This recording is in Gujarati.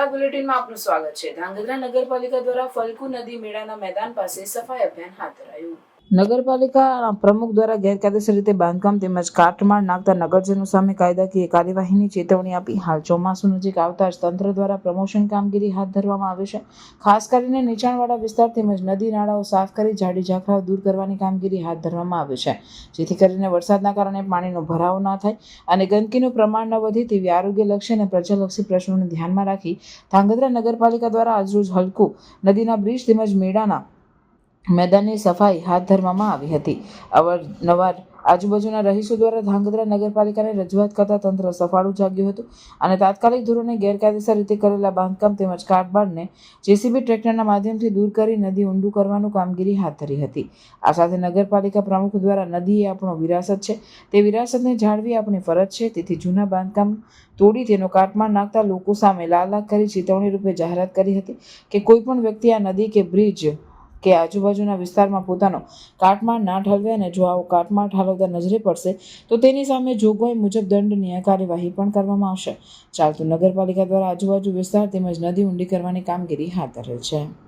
ગુજરાત બુલેટિનમાં આપનું સ્વાગત છે. ધાંગધ્રા નગરપાલિકા દ્વારા ફલકુ નદી મેળાના મેદાન પાસે સફાઈ અભિયાન હાથ ધરાયું. નગરપાલિકા પ્રમુખ દ્વારા ગેરકાયદેસર રીતે બાંધકામ તેમજ કાટમાળ નાખતા નગરજનો સામે કાયદાકીય કાર્યવાહીની ચેતવણી આપી. હાલ ચોમાસું નજીક આવતા જ તંત્ર દ્વારા પ્રમોશન કામગીરી હાથ ધરવામાં આવે છે. ખાસ કરીને નીચાણવાળા વિસ્તાર તેમજ નદી નાળાઓ સાફ કરી ઝાડી ઝાંખરાઓ દૂર કરવાની કામગીરી હાથ ધરવામાં આવે છે. જેથી કરીને વરસાદના કારણે પાણીનો ભરાવો ન થાય અને ગંદકીનું પ્રમાણ ન વધે તેવી આરોગ્યલક્ષી અને પ્રજાલક્ષી પ્રશ્નોને ધ્યાનમાં રાખી ધાંગધ્રા નગરપાલિકા દ્વારા આજરોજ હલકુ નદીના બ્રિજ તેમજ મેળાના મેદાનની સફાઈ હાથ ધરવામાં આવી હતી. અવારનવાર આજુબાજુના રહીશો દ્વારા ધાંગધ્રા નગરપાલિકાને રજૂઆત કરતા તંત્ર સફાળું જાગ્યું હતું અને તાત્કાલિક ધોરણે ગેરકાયદેસર રીતે કરેલા બાંધકામ તેમજ કાટબાળને જેસીબી ટ્રેક્ટરના માધ્યમથી દૂર કરી નદી ઊંડું કરવાનું કામગીરી હાથ ધરી હતી. આ સાથે નગરપાલિકા પ્રમુખ દ્વારા નદી એ આપણો વિરાસત છે. તે વિરાસતને જાળવી આપણી ફરજ છે. તેથી જૂના બાંધકામ તોડી તેનો કાટમાળ નાખતા લોકો સામે લાલ કરી ચેતવણી રૂપે જાહેરાત કરી હતી કે કોઈ પણ વ્યક્તિ આ નદી કે બ્રિજ કે આજુબાજુના વિસ્તારમાં પોતાનો કાટમાળ ના ઠાલવે અને જો આવો કાટમાળ ઠાલવતા નજરે પડશે, તો તેની સામે જોગવાઈ મુજબ દંડનીય કાર્યવાહી પણ કરવામાં આવશે. ચાલતું નગરપાલિકા દ્વારા આજુબાજુ વિસ્તાર તેમજ નદી ઊંડી કરવાની કામગીરી હાથ ધરેલ છે.